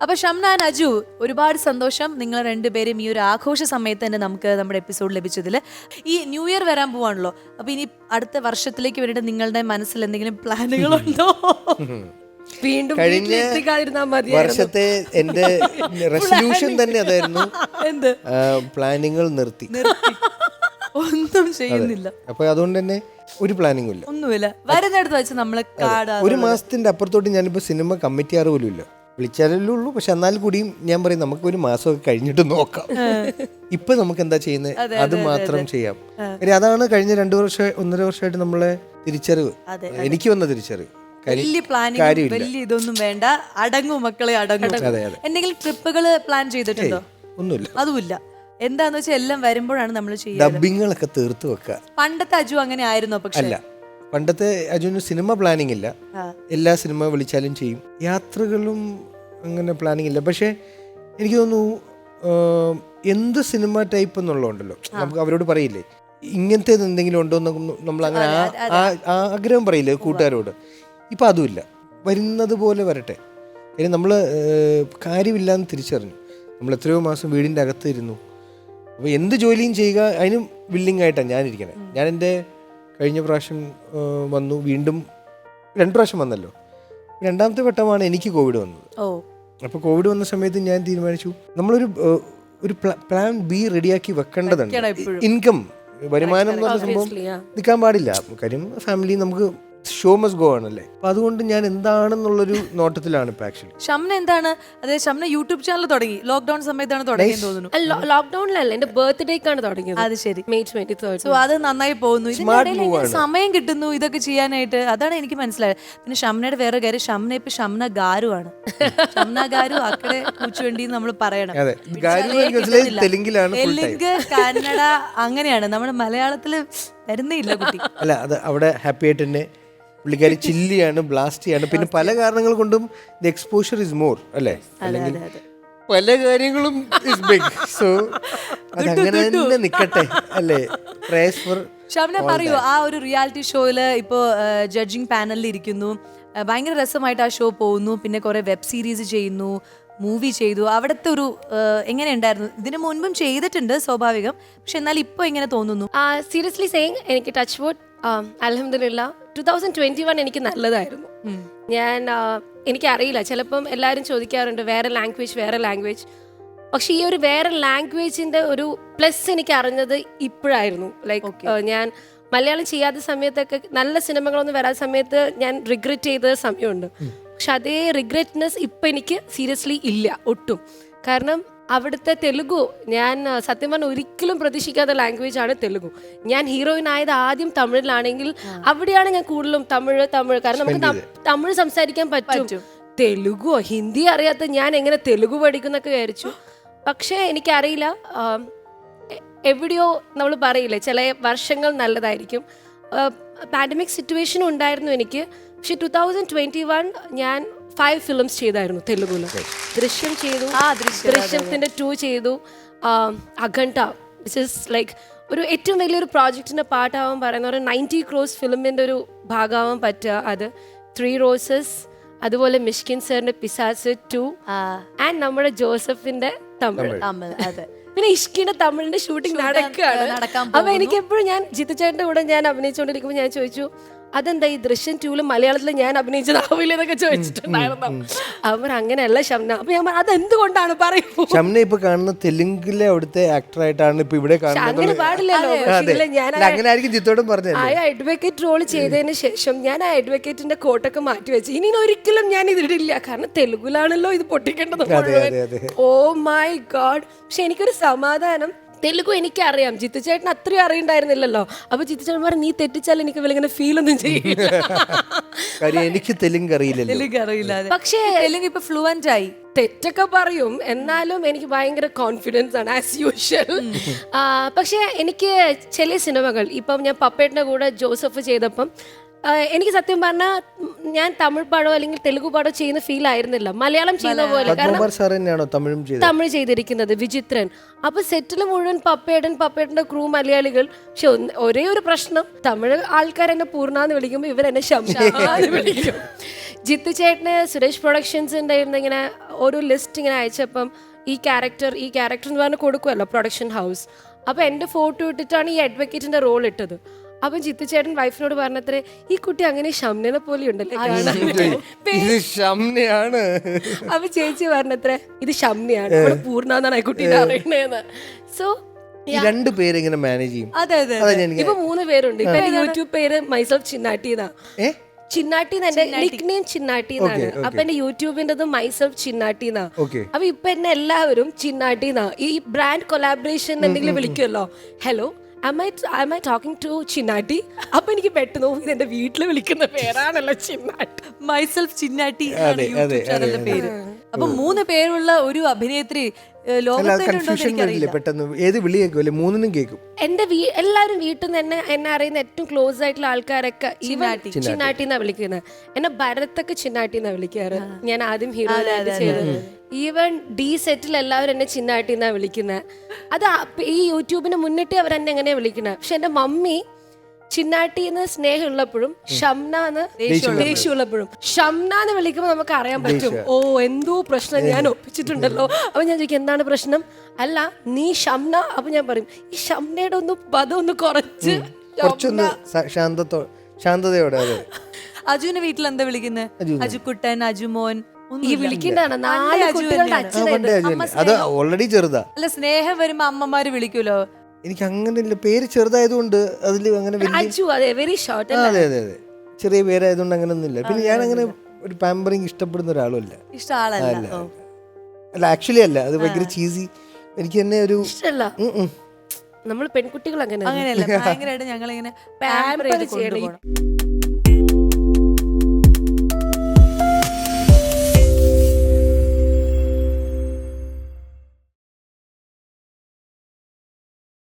അപ്പൊ ഷംനാൻ അജു ഒരുപാട് സന്തോഷം നിങ്ങൾ രണ്ടുപേരും ഈ ഒരു ആഘോഷ സമയത്ത് തന്നെ നമുക്ക് നമ്മുടെ എപ്പിസോഡ് ലഭിച്ചതിൽ. ഈ ന്യൂ ഇയർ വരാൻ പോവാണല്ലോ അപ്പൊ ഇനി അടുത്ത വർഷത്തിലേക്ക് വേണ്ടിയിട്ട് നിങ്ങളുടെ മനസ്സിൽ എന്തെങ്കിലും പ്ലാനുകളുണ്ടോ വീണ്ടും വർഷത്തെ എന്റെ റെസൊല്യൂഷൻ തന്നെ അതായിരുന്നു. എന്ത്? പ്ലാനിങ്ങൾ നിർത്തി. ഒന്നും ചെയ്യുന്നില്ല. അപ്പൊ അതുകൊണ്ട് തന്നെ ഒരു പ്ലാനിങ്ങും ഇല്ല. ഒന്നുമില്ല. വരുന്നിടത്ത് വെച്ച് നമ്മൾ ഒരു മാസത്തിന്റെ അപ്പുറത്തോട്ട് ഞാനിപ്പോ സിനിമ കമ്മിറ്റി ആറ് പോലും ഇല്ല. വിളിച്ചാലല്ലേ ഉള്ളൂ. പക്ഷെ എന്നാൽ കൂടിയും ഞാൻ പറയും നമുക്ക് ഒരു മാസമൊക്കെ കഴിഞ്ഞിട്ട് നോക്കാം. ഇപ്പൊ നമുക്ക് എന്താ ചെയ്യുന്നത്? അത് മാത്രം ചെയ്യാം. അതാണ് കഴിഞ്ഞ രണ്ടു വർഷം ഒന്നര വർഷമായിട്ട് നമ്മളെ തിരിച്ചറിവ്. എനിക്ക് വന്ന തിരിച്ചറിവ്. വലിയ പ്ലാനിങ് വലിയ ഇതൊന്നും വേണ്ട. അടങ്ങും മക്കളെ അടങ്ങൂ. എന്തെങ്കിലും ട്രിപ്പുകൾ പ്ലാൻ ചെയ്തിട്ടുണ്ടോ? ഒന്നുമില്ല. അതുമില്ല. എന്താന്ന് വെച്ചാൽ എല്ലാം വരുമ്പോഴാണ് നമ്മൾ ചെയ്യുന്നത്. ഡബിങ്ങളൊക്കെ തീർത്ത് വെക്കുക. പണ്ടത്തെ അജു അങ്ങനെ ആയിരുന്നോ പക്ഷെ? അല്ല പണ്ടത്തെ അജുവിന് സിനിമ പ്ലാനിങ് ഇല്ല. എല്ലാ സിനിമ വിളിച്ചാലും ചെയ്യും. യാത്രകളും അങ്ങനെ പ്ലാനിങ് ഇല്ല. പക്ഷേ എനിക്ക് തോന്നുന്നു എന്ത് സിനിമ ടൈപ്പ് എന്നുള്ളതുണ്ടല്ലോ. നമുക്ക് അവരോട് പറയില്ലേ? ഇങ്ങനത്തെ എന്തെങ്കിലും ഉണ്ടോ എന്ന് നമ്മൾ അങ്ങനെ ആഗ്രഹം പറയില്ലേ കൂട്ടുകാരോട്? ഇപ്പം അതുമില്ല. വരുന്നത് പോലെ വരട്ടെ. ഇനി നമ്മൾ കാര്യമില്ലാന്ന് തിരിച്ചറിഞ്ഞു. നമ്മൾ എത്രയോ മാസം വീടിന്റെ അകത്ത് ഇരുന്നു അപ്പോൾ എന്ത് ജോലിയും ചെയ്യുക അതിനും വില്ലിംഗ് ആയിട്ടാണ് ഞാനിരിക്കണേ. ഞാൻ എന്റെ കഴിഞ്ഞ പ്രാവശ്യം വന്നു. വീണ്ടും രണ്ട് പ്രാവശ്യം വന്നല്ലോ. രണ്ടാമത്തെ വട്ടമാണ് എനിക്ക് കോവിഡ് വന്നത്. ഓ. അപ്പോൾ കോവിഡ് വന്ന സമയത്ത് ഞാൻ തീരുമാനിച്ചു. നമ്മളൊരു ഒരു പ്ലാൻ ബി റെഡിയാക്കി വെക്കേണ്ടതുണ്ട്. ഇൻകം വരുമാനം എന്ന് പറഞ്ഞ സംഭവം നിൽക്കാൻ പാടില്ല. കാര്യം ഫാമിലി നമുക്ക് ഷോ മസ് ഗോ ആണല്ലേ അപ്പൊ അതുകൊണ്ട് ഞാൻ എന്താണെന്നുള്ളൊരു നോട്ടത്തിലാണ് ഇപ്പൊ ആക്ച്വലി ഷംന എന്താണ്? അതായത് ഷംന യൂട്യൂബ് ചാനൽ തുടങ്ങി. ലോക്ക്ഡൌൺ സമയത്താണ് തുടങ്ങിയെന്ന് തോന്നുന്നു. ലോക്ക്ഡൌണിലല്ല എന്റെ ബർത്ത്ഡേക്കാണ് തുടങ്ങിയത്. അത് ശരി. മെയ് ട്വന്റി തേർഡ് സോ അത് നന്നായി പോകുന്നു. എങ്ങനെ സമയം കിട്ടുന്നു ഇതൊക്കെ ചെയ്യാനായിട്ട്? അതാണ് എനിക്ക് മനസ്സിലായത്. പിന്നെ ഷംനയുടെ വേറെ കാര്യം ഷംന ഇപ്പൊ ഷംന ഗാരു ആണ്. ഷംന ഗാരു അക്കടെ കൂച്ചുവേണ്ടി നമ്മൾ പറയണം. അതെ പിന്നെ എനിക്ക് മനസ്സിലായി തെലുങ്കിലാണ്. തെലുങ്ക് കന്നഡ അങ്ങനെയാണ്. നമ്മുടെ മലയാളത്തിൽ വരുന്നേ ഇല്ല കുട്ടി. അല്ല അത് അവിടെ ഹാപ്പി ആയിട്ട് തന്നെ പുള്ളിക്കാരി ചില്ലിയാണ് ബ്ലാസ്റ്റിയാണ് പിന്നെ പല കാരണങ്ങൾ കൊണ്ടും ദ എക്സ്പോഷർ ഇസ് മോർ അല്ലേ? അല്ലെങ്കിൽ പല കാര്യങ്ങളും ഇസ് ബിഗ് സോ അതങ്ങനെ തന്നെ നിക്കട്ടെ അല്ലേ? പ്രേസ് ഫോർ ഷംന പറയൂ ആ ഒരു റിയാലിറ്റി ഷോയിൽ ഇപ്പോൾ ജഡ്ജിങ് പാനലിൽ ഇരിക്കുന്നു. ഭയങ്കര രസമായിട്ട് ആ ഷോ പോകുന്നു. പിന്നെ കുറെ വെബ് സീരീസ് ചെയ്യുന്നു. മൂവി ചെയ്തു. അവിടുത്തെ ഒരു എങ്ങനെ എങ്ങനെയുണ്ടായിരുന്നു? ഇതിനു മുൻപും ചെയ്തിട്ടുണ്ട് സ്വാഭാവികം. പക്ഷെ എന്നാൽ ഇപ്പൊ എങ്ങനെ തോന്നുന്നു? സീരിയസ്ലി സെയിങ് എനിക്ക് ടച്ച് വുഡ് അലഹമില്ല ടു തൗസൻഡ് ട്വന്റി വൺ എനിക്ക് നല്ലതായിരുന്നു. ഞാൻ എനിക്കറിയില്ല. ചിലപ്പം എല്ലാവരും ചോദിക്കാറുണ്ട് വേറെ ലാംഗ്വേജ് വേറെ ലാംഗ്വേജ് പക്ഷെ ഈ ഒരു വേറെ ലാംഗ്വേജിന്റെ ഒരു പ്ലസ് എനിക്ക് അറിഞ്ഞത് ഇപ്പോഴായിരുന്നു. ലൈക്ക് ഞാൻ മലയാളം ചെയ്യാത്ത സമയത്തൊക്കെ നല്ല സിനിമകളൊന്നും വരാത്ത സമയത്ത് ഞാൻ റിഗ്രറ്റ് ചെയ്ത സമയമുണ്ട്. പക്ഷെ അതേ റിഗ്രറ്റ്നെസ് ഇപ്പം എനിക്ക് സീരിയസ്ലി ഇല്ല ഒട്ടും. കാരണം അവിടുത്തെ തെലുഗു ഞാൻ സത്യം പറഞ്ഞ ഒരിക്കലും പ്രതീക്ഷിക്കാത്ത ലാംഗ്വേജ് ആണ് തെലുഗു. ഞാൻ ഹീറോയിൻ ആയത് ആദ്യം തമിഴിലാണെങ്കിൽ അവിടെയാണ് ഞാൻ കൂടുതലും തമിഴ് തമിഴ്. കാരണം നമുക്ക് തമിഴ് സംസാരിക്കാൻ പറ്റും. തെലുഗോ ഹിന്ദി അറിയാത്ത ഞാൻ എങ്ങനെ തെലുഗു പഠിക്കുന്നൊക്കെ വിചാരിച്ചു. പക്ഷേ എനിക്കറിയില്ല എവിടെയോ നമ്മൾ പറയില്ലേ ചില വർഷങ്ങൾ നല്ലതായിരിക്കും. പാൻഡമിക് സിറ്റുവേഷൻ ഉണ്ടായിരുന്നു എനിക്ക്. പക്ഷെ ടു തൗസൻഡ് ട്വന്റി വൺ ഞാൻ ഫൈവ് ഫിലിംസ് ചെയ്തായിരുന്നു തെലുഗുല. ദൃശ്യം ചെയ്തു. ദൃശ്യത്തിന്റെ ടു ചെയ്തു. അഖണ്ഠ അഖണ്ഡ. വിച്ച് ഇസ് ലൈക്ക് ഒരു ഏറ്റവും വലിയൊരു പ്രോജക്റ്റിന്റെ പാട്ടാവാൻ പറയുന്ന ഒരു നയന്റി ക്രോസ് ഫിലിമിന്റെ ഒരു ഭാഗമാവാൻ പറ്റുക. അത് ത്രീ റോസസ് അതുപോലെ മിഷ്കിൻ സാറിന്റെ പിസാസ് ടു ആ, ആൻഡ് നമ്മുടെ ജോസഫിന്റെ തമിഴ്. അതെ. പിന്നെ ഇഷ്കിന്റെ തമിഴിന്റെ ഷൂട്ടിംഗ് നടക്കുകയാണ് അപ്പൊ എനിക്ക് എപ്പോഴും ഞാൻ ജിത്തു ചേട്ടന്റെ കൂടെ ഞാൻ അഭിനയിച്ചുകൊണ്ടിരിക്കുമ്പോൾ ഞാൻ ചോദിച്ചു അതെന്താ ഈ ദൃശ്യം ടൂൽ മലയാളത്തിൽ ഞാൻ അഭിനയിച്ചതാവില്ല എന്നൊക്കെ ചോദിച്ചിട്ടുണ്ടായിരുന്നു. അവർ അങ്ങനെയല്ല ശംന അപ്പൊ ഞാൻ പറഞ്ഞു, അതെന്തുകൊണ്ടാണ്? പറയൂ. ഷംന ഇപ്പൊ കാണുന്ന തെലുങ്കിലെ അവിടുത്തെ ആക്ടർ ആയിട്ടാണ് ഇപ്പൊ ഇവിടെ അങ്ങനെ കാണുന്നത്. പാടില്ലല്ലോ. അതെ. പക്ഷേ ഞാൻ അല്ല, അങ്ങനെ ആയിരിക്കും ജിത്തോടും ആ അഡ്വക്കേറ്റ് റോൾ ചെയ്തതിന് ശേഷം ഞാൻ ആ അഡ്വക്കേറ്റിന്റെ കോട്ടൊക്കെ മാറ്റി വെച്ച്. ഇനി ഒരിക്കലും ഞാൻ ഇതിടില്ല കാരണം തെലുഗുലാണല്ലോ ഇത് പൊട്ടിക്കേണ്ടത് അതെ, മുഴുവൻ. അതെ. ഓ മൈ ഗോഡ് പക്ഷെ എനിക്കൊരു സമാധാനം. തെലുഗു എനിക്കറിയാം. ജിത്തു ചേട്ടൻ അത്രയും അറിയണ്ടായിരുന്നില്ലല്ലോ. അപ്പൊ ജിത്തു ചേട്ടൻ പറഞ്ഞു നീ തെറ്റിച്ചാൽ എനിക്ക് ഇങ്ങനെ ഫീൽ ഒന്നും ചെയ്യില്ല. കാര്യം എനിക്ക് തെലുങ്ക് അറിയില്ലല്ലോ. തെലുങ്ക് അറിയില്ല അതെ. പക്ഷേ തെലുങ്ക് ഇപ്പൊ ഫ്ലുവന്റ് ആയി. തെറ്റൊക്കെ പറയും. എന്നാലും എനിക്ക് ഭയങ്കര കോൺഫിഡൻസ് ആണ് ആസ് യൂഷ്വൽ പക്ഷേ എനിക്ക് ചില സിനിമകൾ ഇപ്പം ഞാൻ പപ്പേട്ടിന്റെ കൂടെ ജോസഫ് ചെയ്തപ്പം എനിക്ക് സത്യം പറഞ്ഞാൽ ഞാൻ തമിഴ് പാടോ അല്ലെങ്കിൽ തെലുഗു പാടോ ചെയ്യുന്ന ഫീൽ ആയിരുന്നില്ല. മലയാളം ചെയ്യുന്ന പോലെ. കാരണം പത്മകുമാർ സാർ തന്നെയാണോ തമിഴും ചെയ്തിരിക്കുന്നത് വിചിത്രൻ. അപ്പൊ സെറ്റിൽ മുഴുവൻ പപ്പേടൻ പപ്പേടന്റെ ക്രൂ മലയാളികൾ. പക്ഷെ ഒരേ ഒരു പ്രശ്നം. തമിഴ് ആൾക്കാർ എന്നെ പൂർണാന്ന് വിളിക്കുമ്പോൾ ഇവരെന്നെ ശംഷാന്ന് വിളിക്കും. ജിത്തു ചേട്ടന് സുരേഷ് പ്രൊഡക്ഷൻസിന്റെ ഇങ്ങനെ ഒരു ലിസ്റ്റ് ഇങ്ങനെ അയച്ചപ്പം ഈ ക്യാരക്ടർ ഈ ക്യാരക്ടർ എന്ന് പറഞ്ഞ് കൊടുക്കുമല്ലോ പ്രൊഡക്ഷൻ ഹൗസ് അപ്പോൾ എന്റെ ഫോട്ടോ ഇട്ടിട്ടാണ് ഈ അഡ്വക്കേറ്റിന്റെ റോൾ ഇട്ടത്. അപ്പം ജിത്തു ചേട്ടൻ വൈഫിനോട് പറഞ്ഞത്രേ ഈ കുട്ടി അങ്ങനെ ഷംനനെ പോലെ ഉണ്ടല്ലേ കാണാൻ." ഇത് ഷംനയാണ്. അപ്പൊ ചേച്ചി പറഞ്ഞത്രേ ഇത് ഷംനയാണ് ഇവിടെ പൂർണ എന്നാണ് ആ കുട്ടീനെ അറിയണേന്ന്. സോ ഈ രണ്ട് പേരെങ്ങനെ മാനേജ് ചെയ്യും. അതെ അതെ അതാ ഞാൻ ഇപ്പൊ മൂന്ന് പേരുണ്ട്. ഇപ്പൊ എന്റെ യൂട്യൂബ് പേര് മൈസെൽഫ് ചിന്നാട്ടി എന്നാ. ഏ? ചിന്നാട്ടി എന്റെ നിക് നെയിം ചിന്നാട്ടി എന്നാണ്. അപ്പൊ എന്റെ യൂട്യൂബിന്റെ മൈസെൽഫ് ചിന്നാട്ടി എന്നാ. അപ്പൊ ഇപ്പൊ എന്നെ എല്ലാവരും ചിന്നാട്ടി എന്നാ. ഈ ബ്രാൻഡ് കൊലാബറേഷൻ എന്തെങ്കിലും വിളിക്കുമല്ലോ hello am I am I talking to ചിന്നാട്ടി അപ്പൊ എനിക്ക് പെട്ടെന്ന് ഇത് എന്റെ വീട്ടിൽ വിളിക്കുന്ന പേരാണല്ലോ ചിന്നാട്ടി മൈസെൽഫ് ചിന്നാട്ടി അതെ, അതെ, ചാനലിന്റെ പേര്. അപ്പൊ മൂന്ന് പേരുള്ള ഒരു അഭിനേത്രി ഏഹ്, അല്ല ലോകത്ത് തന്നെ ഉണ്ടോ എന്ന് കൺഫ്യൂഷൻ വരില്ലേ? എനിക്കറിയില്ല പെട്ടെന്ന് ഏത് വിളി കേൾക്കും? മൂന്നിനും കേൾക്കും. എന്റെ എല്ലാവരും വീട്ടിൽ നിന്ന് എന്നെ എന്നെ അറിയുന്ന ഏറ്റവും ക്ലോസ് ആയിട്ടുള്ള ആൾക്കാരൊക്കെ ചിന്നാട്ടി. എന്നാ വിളിക്കുന്നത്. എന്നെ ഭരത്തൊക്കെ ചിന്നാട്ടി എന്നാ വിളിക്കാറ്. ഞാൻ ആദ്യം ഹീറോ ചെയ്തത്. ഈവൻ ഡി സെറ്റിൽ എല്ലാവരും എന്നെ ചിന്നാട്ടി എന്നാ വിളിക്കുന്നത് അത് ഈ യൂട്യൂബിന് മുന്നിട്ട് അവർ എന്നെ എങ്ങനെയാ വിളിക്കുന്നത് പക്ഷെ എന്റെ മമ്മി ചിന്നാട്ടി എന്ന് സ്നേഹമുള്ളപ്പോഴും ഷംന എന്ന് ദേഷ്യമുള്ളപ്പോഴും. ഷംന എന്ന് വിളിക്കുമ്പോൾ നമുക്ക് അറിയാൻ പറ്റും. ഓ എന്തോ പ്രശ്നം ഞാൻ ഒപ്പിച്ചിട്ടുണ്ടല്ലോ. അപ്പൊ ഞാൻ ചോദിക്കും എന്താണ് പ്രശ്നം? അല്ല നീ ഷംന? അപ്പൊ ഞാൻ പറയും ഈ ഷംനയുടെ ഒന്ന് പദം ഒന്ന് കുറച്ച് കുറച്ചൊന്ന് ശാന്തത്തോ ശാന്തതയോടെ അതെ. അജുവിന്റെ വീട്ടിൽ എന്താ വിളിക്കുന്നത് അജുക്കുട്ടൻ അജുമോൻ ഈ. വിളിക്കണ്ടാണ്. അത് ഓൾറെഡി ചെറുതാ. അല്ല സ്നേഹം വരുമ്പോ അമ്മമാര് വിളിക്കൂലോ? എനിക്ക് അങ്ങനെ പേര് ചെറുതായതുകൊണ്ട് അതിൽ അങ്ങനെ അതെ അതെ അതെ ചെറിയ പേരായതുകൊണ്ട് അങ്ങനെ ഒന്നുമില്ല പിന്നെ ഞാൻ അങ്ങനെ ഒരു പാമ്പറിങ് ഇഷ്ടപ്പെടുന്ന ഒരാളുമല്ല. ഇഷ്ട ആളല്ല അല്ല ആക്ച്വലി അല്ല. അത് ഭയങ്കര ചീസി എനിക്ക് തന്നെ ഒരു. നമ്മൾ പെൺകുട്ടികൾ അങ്ങനെ അങ്ങനെയല്ല. ഭയങ്കരമായിട്ട് ഞങ്ങളിങ്ങനെ പാമ്പർ ചെയ്യണം.